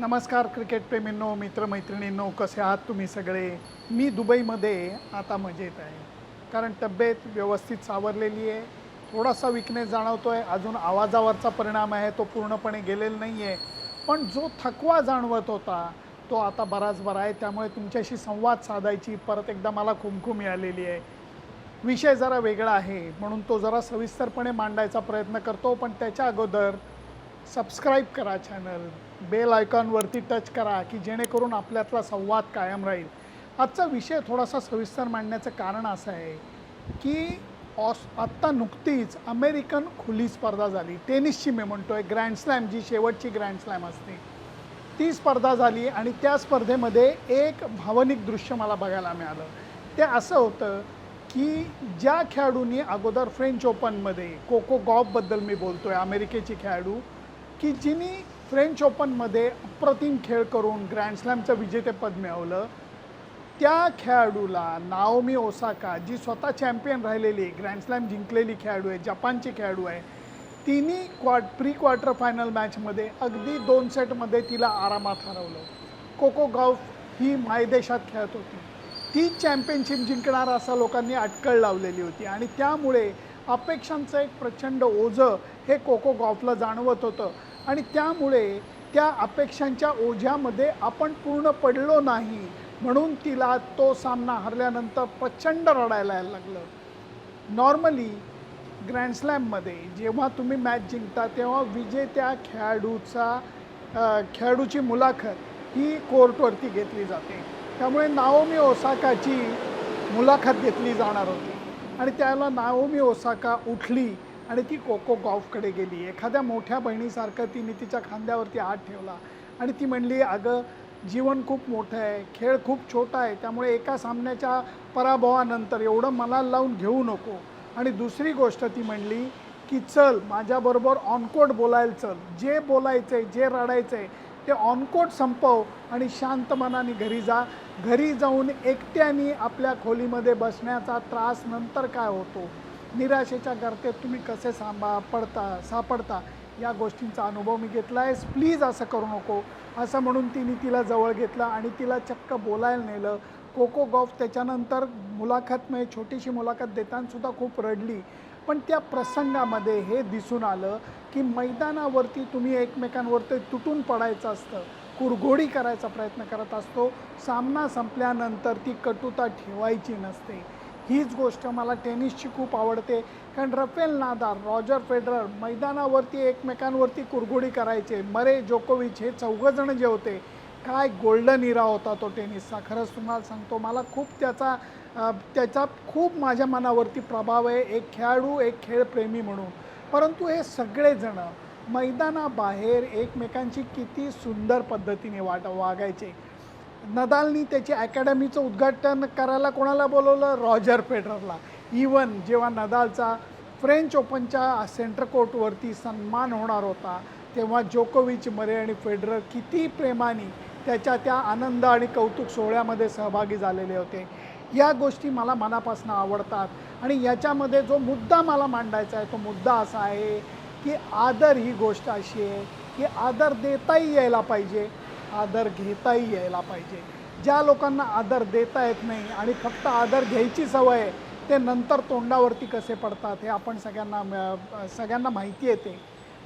नमस्कार क्रिकेटप्रेमींनो मित्रमैत्रिणींनो कसे आहात तुम्ही सगळे? मी दुबईमध्ये आता मजेत आहे. कारण तब्येत व्यवस्थित सावरलेली आहे. थोडासा विकनेस जाणवतो आहे अजून आवाजावरचा परिणाम आहे तो पूर्णपणे गेलेला नाही आहे पण जो थकवा जाणवत होता तो आता बराच बरा आहे. त्यामुळे तुमच्याशी संवाद साधायची परत एकदा मला खुमखुम आलेली आहे. विषय जरा वेगळा आहे म्हणून तो जरा सविस्तरपणे मांडायचा प्रयत्न करतो. पण त्याच्या अगोदर सबस्क्राईब करा चॅनल बेल आयकॉनवरती टच करा की जेणेकरून आपल्यातला संवाद कायम राहील. आजचा विषय थोडासा सविस्तर मांडण्याचं कारण असं आहे की ऑस आत्ता नुकतीच अमेरिकन खुली स्पर्धा झाली. टेनिसची मी म्हणतो आहे ग्रँड स्लॅम जी शेवटची ग्रँड स्लॅम असते. ती स्पर्धा झाली आणि त्या स्पर्धेमध्ये एक भावनिक दृश्य मला बघायला मिळालं. ते असं होतं की ज्या खेळाडूंनी अगोदर फ्रेंच ओपनमध्ये कोको गॉफबद्दल मी बोलतो आहे अमेरिकेची खेळाडू की जिनी फ्रेंच ओपनमध्ये अप्रतिम खेळ करून ग्रँड स्लॅमचं विजेतेपद मिळवलं त्या खेळाडूला नाओमी ओसाका जी स्वतः चॅम्पियन राहिलेली ग्रँड स्लॅम जिंकलेली खेळाडू आहे जपानची खेळाडू आहे तिने क्वार्ट प्री क्वार्टर फायनल मॅचमध्ये अगदी दोन सेटमध्ये तिला आरामात हरवलं. कोको गॉफ ही मायदेशात खेळत होती. ती चॅम्पियनशिप जिंकणार असा लोकांनी अटकळ लावलेली होती आणि त्यामुळे अपेक्षांचं एक प्रचंड ओझं हे कोको गॉफला जाणवत होतं. आणि त्यामुळे त्या अपेक्षांच्या ओझ्यामध्ये आपण पूर्ण पडलो नाही. म्हणून तिला तो सामना हरल्यानंतर प्रचंड रडायला यायला लागलं नॉर्मली ग्रँडस्लॅममध्ये जेव्हा तुम्ही मॅच जिंकता तेव्हा विजेत्या खेळाडूचा खेळाडूची मुलाखत ही कोर्टवरती घेतली जाते. त्यामुळे नाओमी ओसाकाची मुलाखत घेतली जाणार होती. आणि त्याला नाओमी ओसाका उठली आणि ती कोको गॉफकडे गेली. एखाद्या मोठ्या बहिणीसारखं तिने तिच्या खांद्यावरती हात ठेवला. आणि ती म्हणली अगं जीवन खूप मोठं आहे खेळ खूप छोटा आहे त्यामुळे एका सामन्याच्या पराभवानंतर एवढं मला लावून घेऊ नको. आणि दुसरी गोष्ट ती म्हणली की चल माझ्याबरोबर ऑनकोट बोलायला चल. जे बोलायचं आहे जे रडायचं आहे ते ऑनकोट संपव आणि शांत मनाने घरी जा. घरी जाऊन एकट्याने आपल्या खोलीमध्ये बसण्याचा त्रास नंतर काय होतो? निराशेच्या गर्तेत तुम्ही कसे सांभा पडता सापडता या गोष्टींचा अनुभव मी घेतला आहे. प्लीज असं करू नको. असं म्हणून तिने तिला जवळ घेतलं आणि तिला चक्क बोलायला नेलं. कोको गॉफ त्याच्यानंतर मुलाखत म्हणजे छोटीशी मुलाखत देतानासुद्धा खूप रडली. पण त्या प्रसंगामध्ये हे दिसून आलं की मैदानावरती तुम्ही एकमेकांवरती तुटून पडायचं असतं. कुरघोडी करायचा प्रयत्न करत असतो. सामना संपल्यानंतर ती कटुता ठेवायची नसते. हीच गोष्ट मला टेनिसची खूप आवडते. कारण रफेल नादार रॉजर फेडरर मैदानावरती एकमेकांवरती कुरघोडी करायचे. मरे जोकोविच हे चौघंजणं जे होते काय गोल्डन इरा होता तो टेनिसचा. खरंच तुम्हाला सांगतो मला खूप त्याचा त्याचा खूप माझ्या मनावरती प्रभाव आहे. एक खेळाडू एक खेळप्रेमी म्हणून. परंतु हे सगळेजणं मैदानाबाहेर एकमेकांची किती सुंदर पद्धतीने वाट वागायचे. नदालनी त्याची अकॅडमीचं उद्घाटन करायला कोणाला बोलवलं? रॉजर फेडररला. इवन जेव्हा नदालचा फ्रेंच ओपनच्या सेंटर कोर्टवरती सन्मान होणार होता तेव्हा जोकोविच मरे आणि फेडरर किती प्रेमाने त्याच्या त्या आनंद आणि कौतुक सोहळ्यामध्ये सहभागी झालेले होते. या गोष्टी मला मनापासून आवडतात आणि याच्यामध्ये जो मुद्दा मला मांडायचा आहे तो मुद्दा असा आहे की आदर ही गोष्ट अशी आहे की आदर देताही यायला पाहिजे. आदर घेताही यायला पाहिजे. ज्या लोकांना आदर देता येत नाही आणि फक्त आदर घ्यायची सवय आहे ते नंतर तोंडावरती कसे पडतात हे आपण सगळ्यांना सगळ्यांना माहिती येते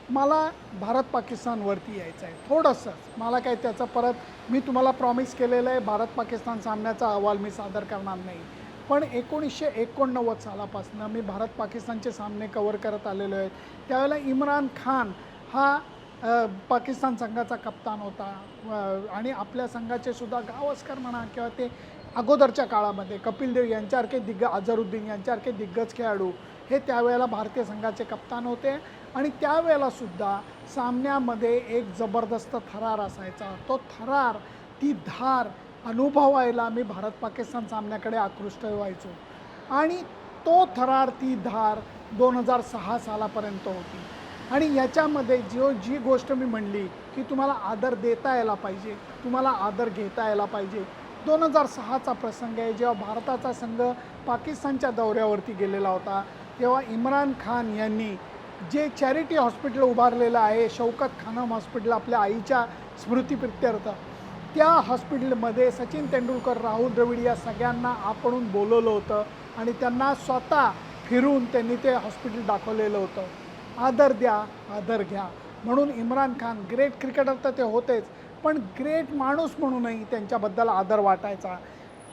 मला भारत पाकिस्तानवरती यायचं आहे. थोडंसंच मला काय त्याचं परत मी तुम्हाला प्रॉमिस केलेलं आहे भारत पाकिस्तान सामन्याचा अहवाल मी सादर करणार नाही. पण एकोणीसशे एकोणनव्वद सालापासून मी भारत पाकिस्तानचे सामने कवर करत आलेलो आहे. त्यावेळेला इम्रान खान हा पाकिस्तान संघाचा कप्तान होता. आणि आपल्या संघाचे सुद्धा गावस्कर म्हणा किंवा ते अगोदरच्या काळामध्ये कपिल देव यांच्यासारखे दिग्ग अझरुद्दीन यांच्यासारखे दिग्गज खेळाडू हे त्यावेळेला भारतीय संघाचे कप्तान होते. आणि त्यावेळेलासुद्धा सामन्यामध्ये एक जबरदस्त थरार असायचा. तो थरार ती धार अनुभवायला मी भारत पाकिस्तान सामन्याकडे आकृष्ट व्हायचो. आणि तो थरार ती धार दोन हजार सहा सालापर्यंत होती. आणि याच्यामध्ये जो जी गोष्ट मी म्हणली की तुम्हाला आदर देता यायला पाहिजे तुम्हाला आदर घेता यायला पाहिजे. दोन हजार सहाचा प्रसंग आहे जेव्हा भारताचा संघ पाकिस्तानच्या दौऱ्यावरती गेलेला होता तेव्हा इम्रान खान यांनी जे चॅरिटी हॉस्पिटल उभारलेलं आहे शौकत खानम हॉस्पिटल आपल्या आईच्या स्मृतीप्रित्यर्थ त्या हॉस्पिटलमध्ये सचिन तेंडुलकर राहुल द्रविड या सगळ्यांना आपण बोलवलं होतं आणि त्यांना स्वतः फिरून त्यांनी ते हॉस्पिटल दाखवलेलं होतं. आदर द्या आदर घ्या. म्हणून इम्रान खान ग्रेट क्रिकेटर तर ते होतेच पण ग्रेट माणूस म्हणूनही त्यांच्याबद्दल आदर वाटायचा.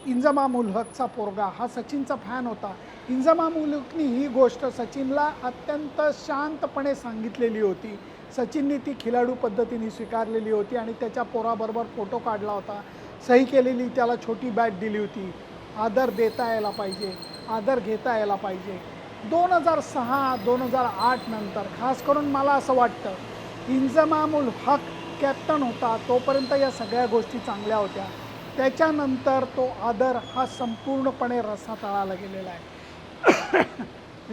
इंजमाम उल हकचा पोरगा हा सचिनचा फॅन होता. इंजमाम उल हकनी ही गोष्ट सचिनला अत्यंत शांतपणे सांगितलेली होती. सचिनने ती खिलाडू पद्धतीने स्वीकारलेली होती आणि त्याच्या पोराबरोबर फोटो काढला होता. सही केलेली त्याला छोटी बॅट दिली होती. आदर देता यायला पाहिजे आदर घेता यायला पाहिजे. दोन हजार सहा दोन हजार आठ नंतर खास करून मला असं वाटतं इंजमामुल हक कॅप्टन होता तोपर्यंत या सगळ्या गोष्टी चांगल्या होत्या. त्याच्यानंतर तो आदर हा संपूर्णपणे रसातळाला गेलेला आहे.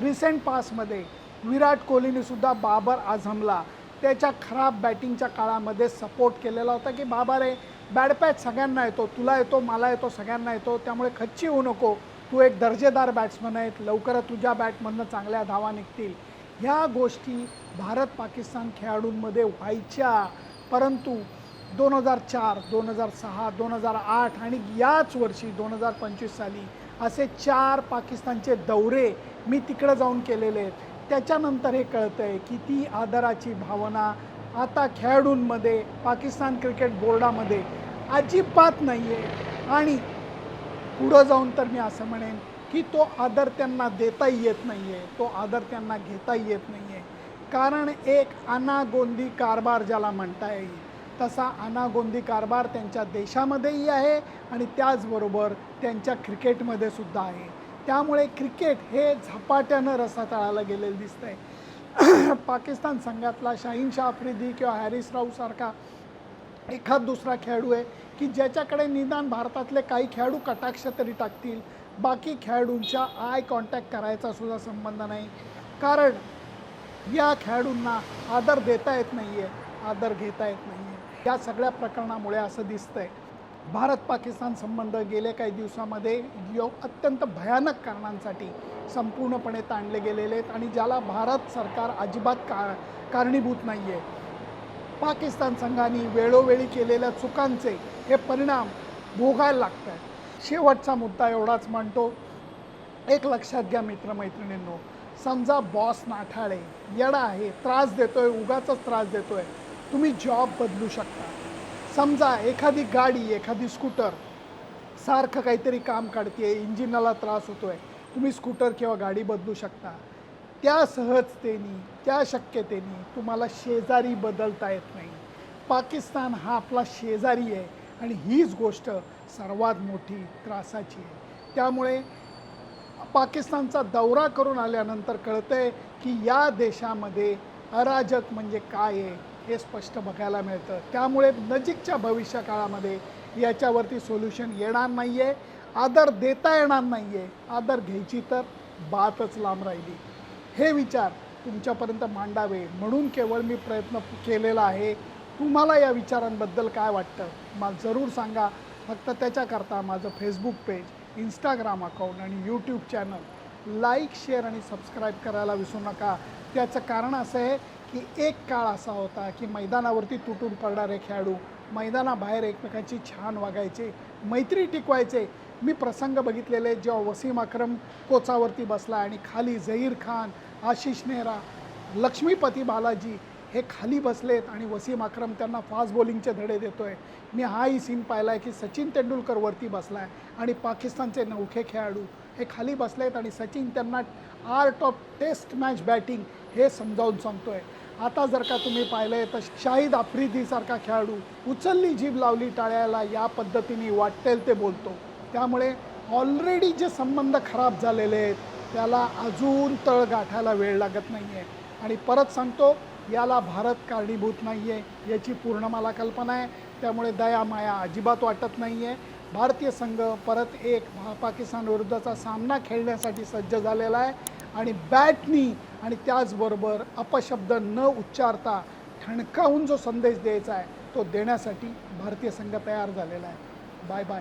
रिसेंट पासमध्ये विराट कोहलीनेसुद्धा बाबर आझमला त्याच्या खराब बॅटिंगच्या काळामध्ये सपोर्ट केलेला होता की बाबा रे बॅड पॅच सगळ्यांना येतो तुला येतो मला येतो सगळ्यांना येतो त्यामुळे खच्ची होऊ नको. तू एक दर्जेदार बॅट्समन आहेत लवकरच तुझ्या बॅटमधनं चांगल्या धावा निघतील. ह्या गोष्टी भारत पाकिस्तान खेळाडूंमध्ये व्हायच्या. परंतु दोन हजार चार दोन हजार सहा दोन हजार आठ आणि याच वर्षी दोन हजार पंचवीस साली असे चार पाकिस्तानचे दौरे मी तिकडं जाऊन केलेले आहेत. त्याच्यानंतर हे कळतं आहे की ती आदराची भावना आता खेळाडूंमध्ये पाकिस्तान क्रिकेट बोर्डामध्ये अजिबात नाही आहे आणि पुढं जाऊन तर मी असं म्हणेन की तो आदर त्यांना देताही येत नाही आहे तो आदर त्यांना घेता येत नाही आहे कारण एक अनागोंदी कारभार ज्याला म्हणता येईल तसा अनागोंदी कारभार त्यांच्या देशामध्येही आहे आणि त्याचबरोबर त्यांच्या क्रिकेटमध्ये सुद्धा आहे. त्यामुळे क्रिकेट हे झपाट्यानं रसातळाला गेलेलं दिसतंय. पाकिस्तान संघातला शाहीन शाह आफ्रिदी किंवा हॅरिस राऊसारखा एखाद दुसरा खेळाडू आहे की ज्याच्याकडे निदान भारतातले काही खेळाडू कटाक्ष तरी टाकतील बाकी खेळाडूंच्या आय कॉन्टॅक्ट करायचा सुद्धा संबंध नाही. कारण या खेळाडूंना आदर देता येत नाही आहे आदर घेता येत नाही आहे या सगळ्या प्रकरणामुळे असं दिसतंय. भारत पाकिस्तान संबंध गेल्या काही दिवसामध्ये यो अत्यंत भयानक कारणांसाठी संपूर्णपणे ताणले गेलेले आहेत आणि ज्याला भारत सरकार अजिबात का कारणीभूत नाही आहे पाकिस्तान संघाने वेळोवेळी केलेल्या चुकांचे हे परिणाम भोगायला लागत आहेत शेवटचा मुद्दा एवढाच म्हणतो एक लक्षात घ्या मित्रमैत्रिणींनो समजा बॉस नाठाळे येडा आहे त्रास देतोय उगाच त्रास देतोय तुम्ही जॉब बदलू शकता. समजा एखादी गाडी एखादी स्कूटर सारखं काहीतरी काम काढते इंजिनाला त्रास होतोय तुम्ही स्कूटर किंवा गाडी बदलू शकता. त्या सहजतेने त्या शक्यतेने तुम्हाला शेजारी बदलता येत नाही. पाकिस्तान हा आपला शेजारी आहे आणि हीच गोष्ट सर्वात मोठी त्रासाची आहे. त्यामुळे पाकिस्तानचा दौरा करून आल्यानंतर कळतं आहे की या देशामध्ये अराजक म्हणजे काय आहे हे स्पष्ट बघायला मिळतं. त्यामुळे नजीकच्या भविष्य काळामध्ये याच्यावरती सोल्युशन येणार नाही आहे आदर देता येणार नाही आहे आदर घ्यायची तर बातच लांब राहिली. हे विचार तुमच्यापर्यंत मांडावे म्हणून केवळ मी प्रयत्न केलेला आहे. तुम्हाला या विचारांबद्दल काय वाटतं? मला जरूर सांगा. फक्त त्याच्याकरता माझं फेसबुक पेज इंस्टाग्राम अकाउंट आणि यूट्यूब चॅनल लाईक शेअर आणि सबस्क्राईब करायला विसरू नका. त्याचं कारण असं आहे की एक काळ असा होता की मैदानावरती तुटून पडणारे खेळाडू मैदानाबाहेर एकमेकांची छान वागायचे मैत्री टिकवायचे. मी प्रसंग बघितलेले जेव्हा वसीम अक्रम कोचावरती बसला आणि खाली झहीर खान आशिष नेहरा लक्ष्मीपती बालाजी हे खाली बसलेत आणि वसीम अक्रम त्यांना फास्ट बॉलिंगचे धडे देतोय. मी हाही सीन पाहिला आहे की सचिन तेंडुलकर वरती बसला आहे आणि पाकिस्तानचे नौखे खेळाडू हे खाली बसलेत आणि सचिन त्यांना art of test match batting हे समजावून सांगतोय. आता जर का तुम्ही पाहिलंय तर शाहिद आफ्रिदीसारखा खेळाडू उचलली जीभ लावली टाळ्याला या पद्धतीने वाटेल ते बोलतो. त्यामुळे ऑलरेडी जे संबंध खराब झालेले आहेत त्याला अजून तळ गाठायला वेळ लागत नाही आहे आणि परत सांगतो याला भारत कारणीभूत नाही आहे याची पूर्ण मला कल्पना आहे. त्यामुळे दया माया अजिबात वाटत नाही आहे भारतीय संघ परत एक पाकिस्तान विरुद्धचा सामना खेळण्यासाठी सज्ज झालेला आहे. आणि बॅटनी आणि त्याचबरोबर अपशब्द न उच्चारता ठणकावून जो संदेश द्यायचा आहे तो देण्यासाठी भारतीय संघ तयार झालेला आहे. Bye bye